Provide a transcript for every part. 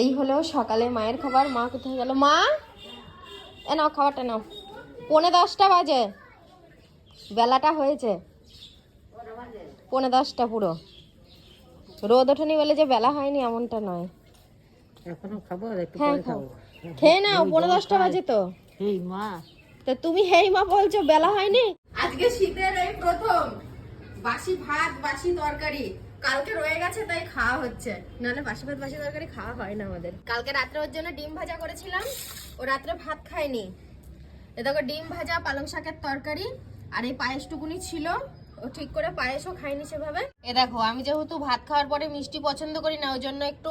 এই হলো সকালে মায়ের খাবার মা কোথায় গেল? মা এ নাও খাবারটা নাও। পৌনে দশটা বাজে। বেলাটা হয়েছে। পৌনে দশটা পুরো। রোদ ওঠেনি বলে যে বেলা হয়নি এমনটা নয়। এখনও খাব আর একটু হ্যাঁ খাও। খেয়ে নাও পৌনে দশটা বাজে তো। মা। তো তুমি হেই মা বলছো বেলা হয়নি? আজকে শীতের এই প্রথম। বাসি ভাত বাসি তরকারি। কালকে রয়ে গেছে, তাই খাওয়া হচ্ছে। নাহলে বাসি ভাত, বাসি তরকারি খাওয়া হয় না আমাদের। কালকে রাত্রে ওর জন্য ডিম ভাজা করেছিলাম। ও রাত্রে ভাত খায়নি। এ দেখো, ডিম ভাজা, পালং শাকের তরকারি, আর এই পায়েসটুকুনি ছিল। ও ঠিক করে পায়েসও খায়নি সেভাবে। এ দেখো, আমি যেহেতু ভাত খাওয়ার পরে মিষ্টি পছন্দ করি না ওই জন্য একটু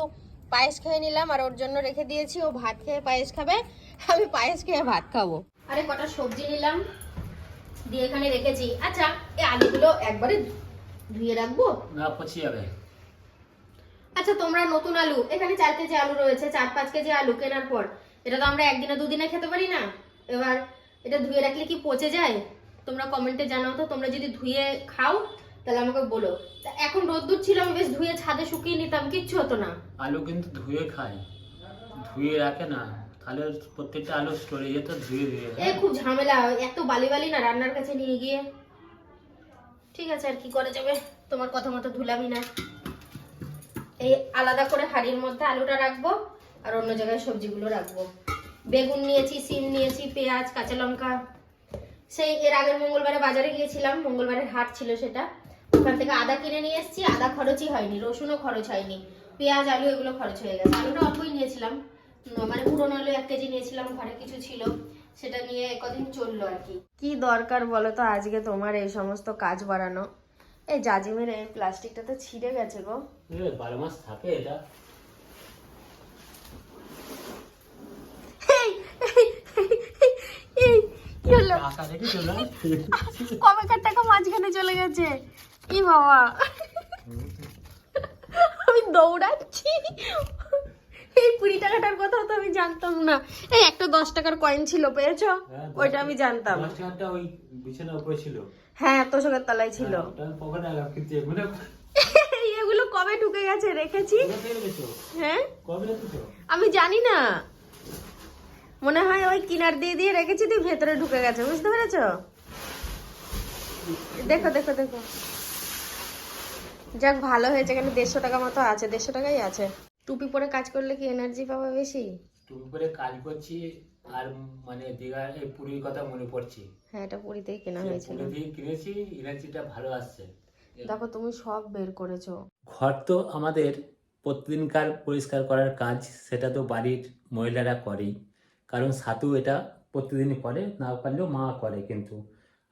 পায়েস খেয়ে নিলাম, আর ওর জন্য রেখে দিয়েছি, ও ভাত খেয়ে পায়েস খাবে, আমি পায়েস খেয়ে ভাত খাব। আরে কটা সবজি নিলাম, দিয়ে এখানে রেখেছি। আচ্ছা এই আলুগুলো একবারে ধুয়ে রাখব? না পচিয়ে যাবে। আচ্ছা তোমরা নতুন আলু এখানে চার কেজি আলু রয়েছে চার পাঁচ কেজি আলু কেনার পর। এটা তো আমরা একদিনে দুদিনে খেতে পারি না। এবার এটা ধুয়ে রাখলে কি পচে যায়? তোমরা কমেন্টে জানাও তো তোমরা যদি ধুয়ে খাও তাহলে আমাকে বলো। তা এখন রোদ্দুর ছিল আমি বেশ ধুয়ে ছাদে শুকিয়ে নিতাম কিচ্ছু হতো না। আলু কিন্তু ধুয়ে খায়। ধুয়ে রাখে না তাহলে প্রত্যেকটা আলু স্টোরেজে তো ধুয়ে ধুয়ে এ খুব ঝামেলা এত বালি বালি না রান্নার কাছে নিয়ে গিয়ে। ঠিক আছে, আর কি করা যাবে? তোমার কথা মতো ধুলামি না। এই আলাদা করে হাড়ির মধ্যে আলুটা রাখব, আর অন্য জায়গায় সবজিগুলো রাখব। বেগুন নিয়েছি, সিম নিয়েছি, পেঁয়াজ, কাঁচা লঙ্কা। সেই এর আগের মঙ্গলবারে বাজারে গিয়েছিলাম, মঙ্গলবারের হাট ছিল সেটা। ওখান থেকে আদা কিনে নিয়ে এসেছি, আদা খরচই হয়নি, রসুনও খরচ হয়নি। পেঁয়াজ, আলু এগুলো খরচ হয়ে গেছে। আলুটা অল্পই নিয়েছিলাম। মানে পুরোনো আলু এক কেজি নিয়েছিলাম, ঘরে কিছু ছিল। সেটা নিয়ে কদিন চলল আর কি। কি দরকার বলো তো আজকে তোমার এই সমস্ত কাজ বাড়ানো? এই জাজিমের এই প্লাস্টিকটা তো ছিঁড়ে গেছে গো। বারো মাস থাকে এটা। কবেকার টাকা মাঝখানে চলে গেছে? বাবা। আমি দৌড়াচ্ছি। এই কুড়ি টাকাটার কথা তো আমি জানতাম না। এই একটা দশ টাকার কয়েন ছিল পেয়েছ? ওইটা আমি জানতাম। দশ টাকাটা ওই বিছানার উপরে ছিল। হ্যাঁ তোষকের তলায় ছিল। এগুলো কবে ঢুকে গেছে রেখেছি? হ্যাঁ? আমি জানি না। মনে হয় ওই কিনার দিয়ে দিয়ে রেখেছি তুই ভেতরে ঢুকে গেছে বুঝতে পেরেছ? দেখো দেখো দেখো। যাক ভালো হয়েছে এখানে দেড়শো টাকা মতো আছে দেড়শো টাকাই আছে। টুপি পরে কাজ করলে কি এনার্জি পাওয়া বেশি? টুপি পরে কাজ করছি আর মানে দীঘার এই পুরীর কথা মনে পড়ছে। হ্যাঁ এটা পুরীতেই কেনা হয়েছিল। পুরী দিয়ে কিনেছি এনার্জিটা ভালো আসছে। দেখো তুমি সব বের করেছ। ঘর তো আমাদের প্রতিদিনকার পরিষ্কার করার কাজ সেটা তো বাড়ির মহিলারা করেই। কারণ সাতু এটা প্রতিদিনই করে না পারলেও মা করে কিন্তু।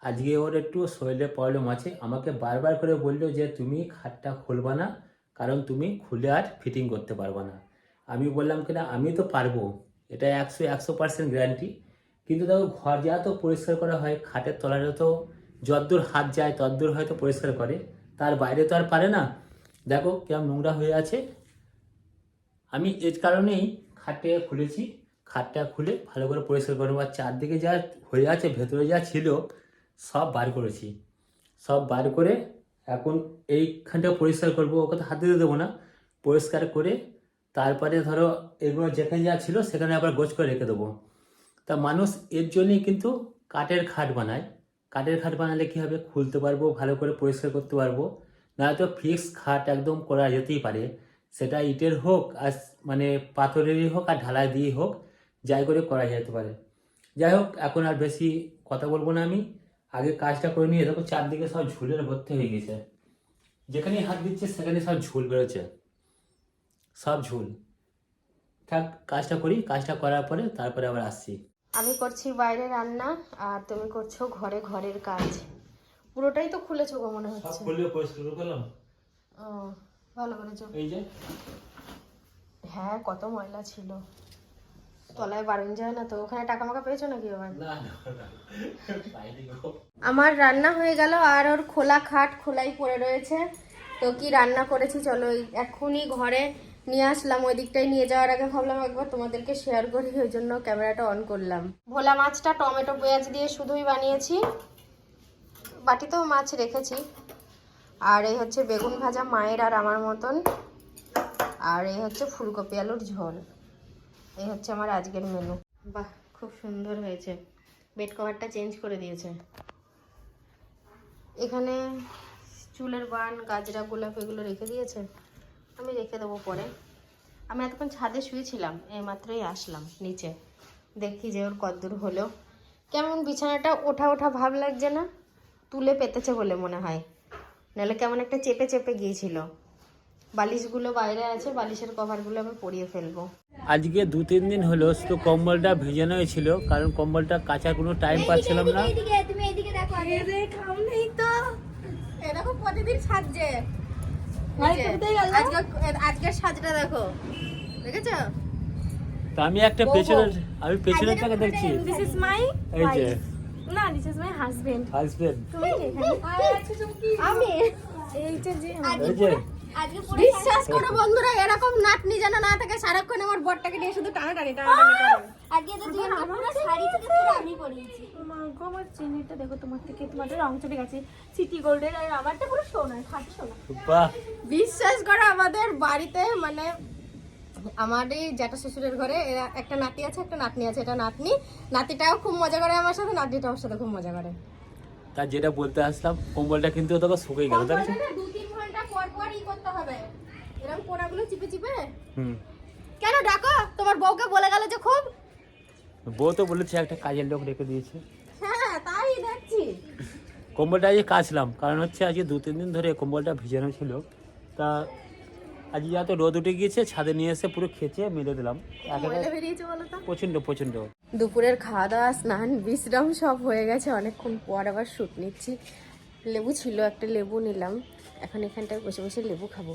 আজকে ওর একটু শরীরে প্রবলেম আছে আমাকে বারবার করে বলল যে তুমি খাটটা খুলবা না কারণ তুমি খুলে আর ফিটিং করতে পারবা না। আমি বললাম কিনা আমি তো পারব, এটা একশো একশো পার্সেন্ট গ্যারান্টি কিন্তু দেখো, ঘর যা তো পরিষ্কার করা হয়, খাটের তলাটা তো যদ্দূর হাত যায়, তদ্দূর হয়তো পরিষ্কার করে, তার বাইরে তো আর পারে না। দেখো, কেমন নোংরা হয়ে আছে। আমি এর কারণেই খাটটা খুলেছি। খাটটা খুলে ভালো করে পরিষ্কার করব আর চারদিকে যা হয়ে আছে, ভেতরে যা ছিল, সব বার করেছি। সব বার করে এখন এইখানটা পরিষ্কার করব, ওকে তো হাতে দেবো না। পরিষ্কার করে তারপরে ধরো এগুলো যেখানে যা ছিল সেখানে আবার গোছ করে রেখে দেবো। তা মানুষ এর জন্যই কিন্তু কাঠের খাট বানায়। কাঠের খাট বানালে কী হবে? খুলতে পারব, ভালো করে পরিষ্কার করতে পারব। নয়তো ফিক্স খাট একদম করা যেতেই পারে। সেটা ইটের হোক আর মানে পাথরেরই হোক আর ঢালাই দিয়েই হোক, যাই করে করা যেতে পারে। যাই হোক, এখন আর বেশি কথা বলব না আমি। আগে কাজটা করে নিয়ে দেখো চারদিকে সব ঝুলের ভর্তি হয়ে গেছে। যেখানে হাত দিচ্ছে সেখানে সব ঝুল বেরোচ্ছে। সব ঝুল। থাক কাজটা করি কাজটা করার পরে তারপরে আবার আসছি। আমি করছি বাইরে রান্না আর তুমি করছ ঘরে ঘরের কাজ। পুরোটাই তো খুলেছো গো মনে হচ্ছে। সব খুলে পরিষ্কার করলাম? ও ভালো করেছ। এই যে? হ্যাঁ কত ময়লা ছিল। তলায় বারণ যায় না তো? ওখানে টাকা মাকা পেয়েছ নাকি আবার? আমার রান্না হয়ে গেল আর ওর খোলা খাট খোলাই পড়ে রয়েছে। তো কি রান্না করেছি চলো এক্ষুনি ঘরে নিয়ে আসলাম। ওই দিকটায় নিয়ে যাওয়ার আগে ভাবলাম একবার তোমাদেরকে শেয়ার করি ওই জন্য ক্যামেরাটা অন করলাম। ভোলা মাছটা টমেটো পেঁয়াজ দিয়ে শুধুই বানিয়েছি। বাটিতেও মাছ রেখেছি। আর এই হচ্ছে বেগুন ভাজা মায়ের আর আমার মতন। আর এই হচ্ছে ফুলকপি আলুর ঝোল। এই হচ্ছে আমার আজকের মেনু বাহ, খুব সুন্দর হয়েছে। বেড কভারটা চেঞ্জ করে দিয়েছে। এখানে চুলের বান, গাজরা, গোলাপ এগুলো রেখে দিয়েছে। আমি রেখে দেবো পরে। আমি এতক্ষণ ছাদে শুয়েছিলাম, এইমাত্রই আসলাম নিচে। দেখি যে ওর কদ্দূর হলো। কেমন বিছানাটা ওঠা ওঠা ভাব লাগছে না? তুলে পেতেছে বলে মনে হয়। নাহলে কেমন একটা চেপে চেপে গিয়েছিল। বালিশগুলো বাইরে আছে বালিশের কভারগুলো আমি পরিয়ে ফেলব। আজকে দু তিন দিন হলো শুধু কম্বলটা ভেজানোই ছিল কারণ কম্বলটা কাচার কোনো টাইম পাচ্ছিলাম না। তুমি এইদিকে দেখো আরে খাম নেই তো। এ দেখো প্রতিদিন সাজছে। আজকের সাজটা দেখো। দেখেছ? তো আমি একটা পেছনের আমি পেছনের থেকে দেখছি। দিস ইজ মাই এই যে। না this is my husband husband তুমি এখানে? আমি? এইটা যে যে। বিশ্বাস করো বন্ধুরা এরকম নাতনি যেন না থাকে সারাক্ষণ আমার বরটাকে নিয়ে শুধু টানাটানি টানাটানি করে। আজকে তো তুই আমার শাড়ি থেকে পুরো আমি পরিয়েছি মা আমার চেনিটা দেখো তোমার থেকে তোমাদের রং চলে গেছে। সিটি গোল্ডের আর আমারটা পুরো সোনা খাঁটি সোনা। বাহ। বিশ্বাস করো আমাদের বাড়িতে মানে আমারই জ্যাঠা শ্বশুরের ঘরে এরা একটা নাতি আছে একটা নাতনি আছে এটা নাতনি। নাতিটাও খুব মজা করে আমার সাথে নাতনিটাও আমার সাথে খুব মজা করে। তার যেটা বলতে আসলাম কম্বলটা কিন্তু তোকে শুকিয়ে গেল তাই কম্বলটা না দু তিন ঘণ্টা পর পর করতে হবে? এরকম কোনাগুলো চিপে চিপে? হুম। কেন ডাকো? তোমার বউকে বলে গেল যে খুব। বউ তো বলেছে একটা কাজের লোক রেখে দিয়েছে। হ্যাঁ তাই দেখছি। কম্বলটা আজকে কাচলাম কারণ হচ্ছে আজকে দু তিন দিন ধরে কম্বলটা ভিজানো ছিল। তা আজকে যত রোদ উঠে গিয়েছে ছাদে নিয়ে এসে পুরো খেচে মেরে দিলাম। তো। প্রচণ্ড প্রচণ্ড। দুপুরের খাওয়া দাওয়া স্নান বিশ্রাম সব হয়ে গেছে। অনেকক্ষণ পর আবার শুট নিচ্ছি। লেবু ছিল একটা লেবু নিলাম। এখন এখানটায় বসে বসে লেবু খাব।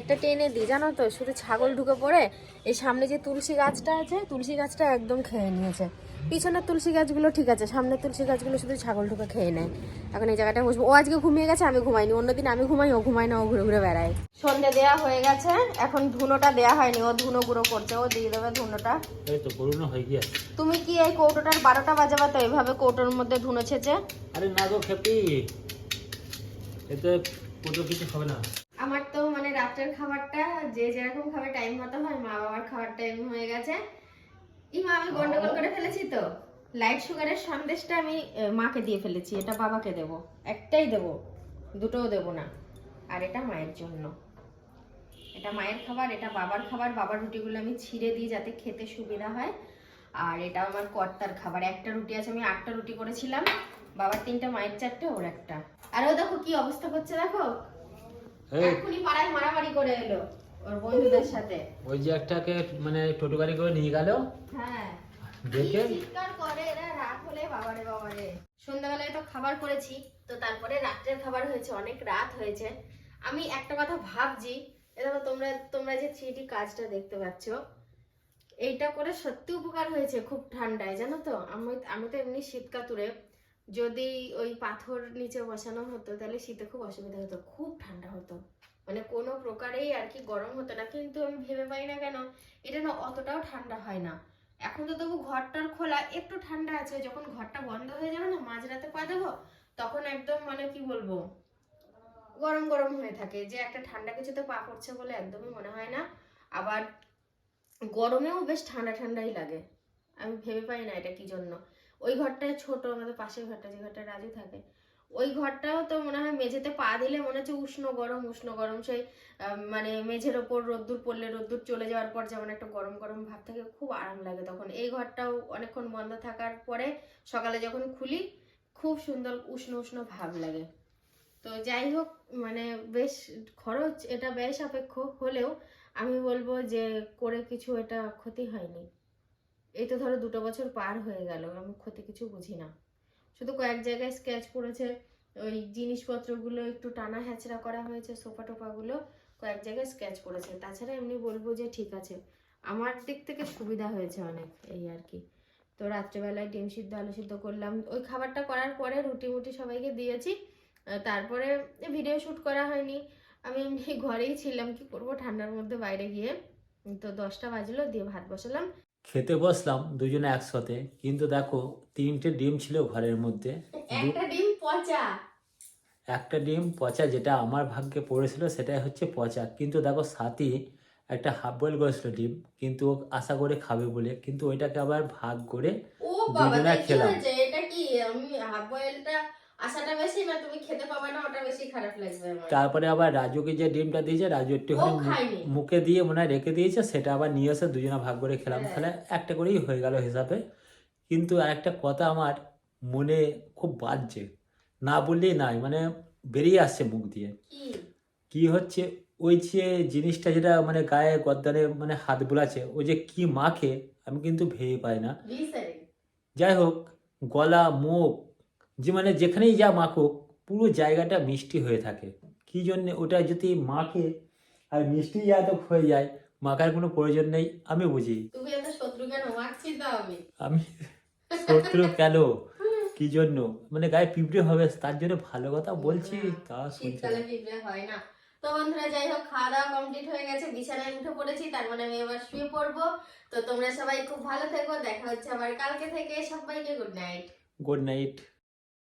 একটা টেনে দিই জানো তো শুধু ছাগল ঢুকে পড়ে এই সামনে যে তুলসী গাছটা আছে তুলসী গাছটা একদম খেয়ে নিয়েছে। পিছনের তুলসী গাছগুলো ঠিক আছে সামনের তুলসী গাছগুলো শুধু ছাগল ঢুকে খেয়ে নেয়। এখন এই জায়গাটায় বসবো। ও আজকে ঘুমিয়ে গেছে আমি ঘুমাইনি। অন্যদিন আমি ঘুমাই ও ঘুমাই না ও ঘুরে ঘুরে বেড়ায়। সন্ধে দেওয়া হয়ে গেছে এখন ধুনোটা দেওয়া হয়নি ও ধুনো গুঁড়ো করছে ও দিয়ে দেবে ধুনোটা। তুমি কি এই কৌটোটার বারোটা বাজাবা তো এইভাবে কৌটোর মধ্যে ধুনো ছেচে? আরে না গো খেপি। এতে কোনো কিছু হবে না। আমার তো মানে রাত্রের খাবারটা যে যেরকম খাবে টাইম মতো হয়, মা বাবার খাবার টাইম হয়ে গেছে। ইমা আমি গন্ডগোল করে ফেলেছি তো। লাইট সুগারের সন্দেশটা আমি মাকে দিয়ে ফেলেছি, এটা বাবাকে দেব। একটাই দেব, দুটোও দেব না। আর এটা মায়ের জন্য। এটা মায়ের খাবার, এটা বাবার খাবার, বাবার রুটিগুলো আমি ছিঁড়ে দিই যাতে খেতে সুবিধা হয়। আর এটা আমার কর্তার খাবার। একটা রুটি আছে, আমি আটটা রুটি করেছিলাম। বাবার তিনটা, মায়ের চারটে, ওর একটা। আর ও দেখো কি অবস্থা করছে দেখো। এক্ষুনি পাড়ায় মারামারি করে এলো ওর বন্ধুদের সাথে। ওই যে একটাকে মানে টোটো গাড়ি করে নিয়ে গেল। হ্যাঁ। দেখে? চিৎকার করে এরা রাত হলে বাবারে বাবারে। সন্ধ্যাবেলায় তো খাবার করেছি তো তারপরে রাত্রের খাবার হয়েছে অনেক রাত হয়েছে। আমি একটা কথা ভাবছি এ দেখো তোমরা তোমরা যে থ্রি কাজটা দেখতে পাচ্ছ এইটা করে সত্যি উপকার হয়েছে খুব ঠান্ডায় জানো তো? আমি আমি তো এমনি শীত কাতুরে যদি ওই পাথর নিচে বসানো হতো, তাহলে শীতে খুব অসুবিধা হতো, খুব ঠান্ডা হতো। মানে কোনো প্রকারেই আর কি গরম হতো না, কিন্তু আমি ভেবে পাই না কেন, এটা না অতটাও ঠান্ডা হয় না। এখন তো তবু ঘরটার খোলা একটু ঠান্ডা আছে, যখন ঘরটা বন্ধ হয়ে যাবে না, মাঝরাতে পা দেবো, তখন একদম মানে কি বলব, গরম গরম হয়ে থাকে। যে একটা ঠান্ডা কিছুতে পা পড়ছে বলে একদমই মনে হয় না। আবার গরমেও বেশ ঠান্ডা ঠান্ডাই লাগে। আমি ভেবে পাই না এটা কি জন্য। ওই ঘরটায় ছোট, আমাদের পাশের ঘরটা, যে ঘরটা রাজু থাকে। ওই ঘরটাও তো মনে হয় মেঝেতে পা দিলে মনে হচ্ছে উষ্ণ গরম উষ্ণ গরম। সেই মানে মেঝের ওপর রোদ্দুর পড়লে রোদ্দুর চলে যাওয়ার পর যেমন একটা গরম গরম ভাব থাকে, খুব আরাম লাগে তখন। এই ঘরটাও অনেকক্ষণ বন্ধ থাকার পরে সকালে যখন খুলি, খুব সুন্দর উষ্ণ উষ্ণ ভাব লাগে। তো যাই হোক মানে বেশ খরচ, এটা ব্যয় সাপেক্ষ হলেও আমি বলব যে করে কিছু এটা ক্ষতি হয়নি। এই তো ধরো দুটো বছর পার হয়ে গেল, আমি ক্ষতি কিছু বুঝি না। শুধু কয়েক জায়গায় স্কেচ পড়েছে ওই জিনিসপত্রগুলো একটু টানা হ্যাচড়া করা হয়েছে, সোফা টোফাগুলো কয়েক জায়গায় স্কেচ করেছে। তাছাড়া এমনি বলব যে ঠিক আছে, আমার দিক থেকে সুবিধা হয়েছে অনেক এই আর কি। তো রাত্রেবেলায় ডিম সিদ্ধ, আলু সিদ্ধ করলাম, ওই খাবারটা করার পরে রুটি মুটি সবাইকে দিয়েছি তারপরে ভিডিও শ্যুট করা হয়নি। আমি এমনি ঘরেই ছিলাম, কি করব, ঠান্ডার মধ্যে বাইরে গিয়ে, তো দশটা বাজলো, দিয়ে ভাত বসালাম। খেতে বসলাম দুজনে একসাথে কিন্তু দেখো তিনটে ডিম ছিল ঘরের মধ্যে। একটা ডিম পচা। একটা ডিম পচা যেটা আমার ভাগ্যে পড়েছিল সেটাই হচ্ছে পচা। কিন্তু দেখো সাথী একটা হাফ বয়েল করেছিল ডিম কিন্তু ও আশা করে খাবে বলে কিন্তু ওইটাকে আবার ভাগ করে ও বাবা দুজনা খেলাম। এটা কি আমি হাফ বয়েলটা আশাটা বেশি না তুমি খেতে পাবে না ওটা বেশি খারাপ লাগবে আমার। তারপরে আবার রাজুকে যে ডিমটা দিয়েছে রাজু একটুখানি। মুখে দিয়ে মনে হয় রেখে দিয়েছে সেটা আবার নিয়ে এসে দুজনা ভাগ করে খেলাম। হ্যাঁ। তাহলে একটা করেই হয়ে গেল হিসাবে। কিন্তু আরেকটা কথা আমার মনে খুব বাজছে। না বললেই নাই মানে বেরিয়ে আসছে মুখ দিয়ে। কি? হচ্ছে? ওই যে জিনিসটা যেটা মানে গায়ে গদ্দারে মানে হাত বোলাচ্ছে ওই যে কি মাখে আমি কিন্তু ভেবে পাই না। যাই হোক গলা মুখ যে মানে যেখানেই যা মাখুক পুরো জায়গাটা মিষ্টি হয়ে থাকে। কি জন্যে ওটা যদি মাখে আর মিষ্টি এত হয়ে যায় মাখার কোনো প্রয়োজন নেই আমি বুঝি। তুমি এত শত্রু কেন? মারছি তো আমি। আমি শত্রু কেন? কি জন্য? মানে গায়ে পিঁপড়ে হবে তার জন্য ভালো কথা বলছি তা শুনছে শীতকালে পিঁপড়ে হয় না। তো বন্ধুরা যাই হোক খাওয়া দাওয়া কমপ্লিট হয়ে গেছে বিছানায় উঠে পড়েছি তার মানে আমি এবার শুয়ে পড়ব। তো তোমরা সবাই খুব ভালো থেকো দেখা হচ্ছে আবার কালকে থেকে। সবাইকে গুড নাইট গুড নাইট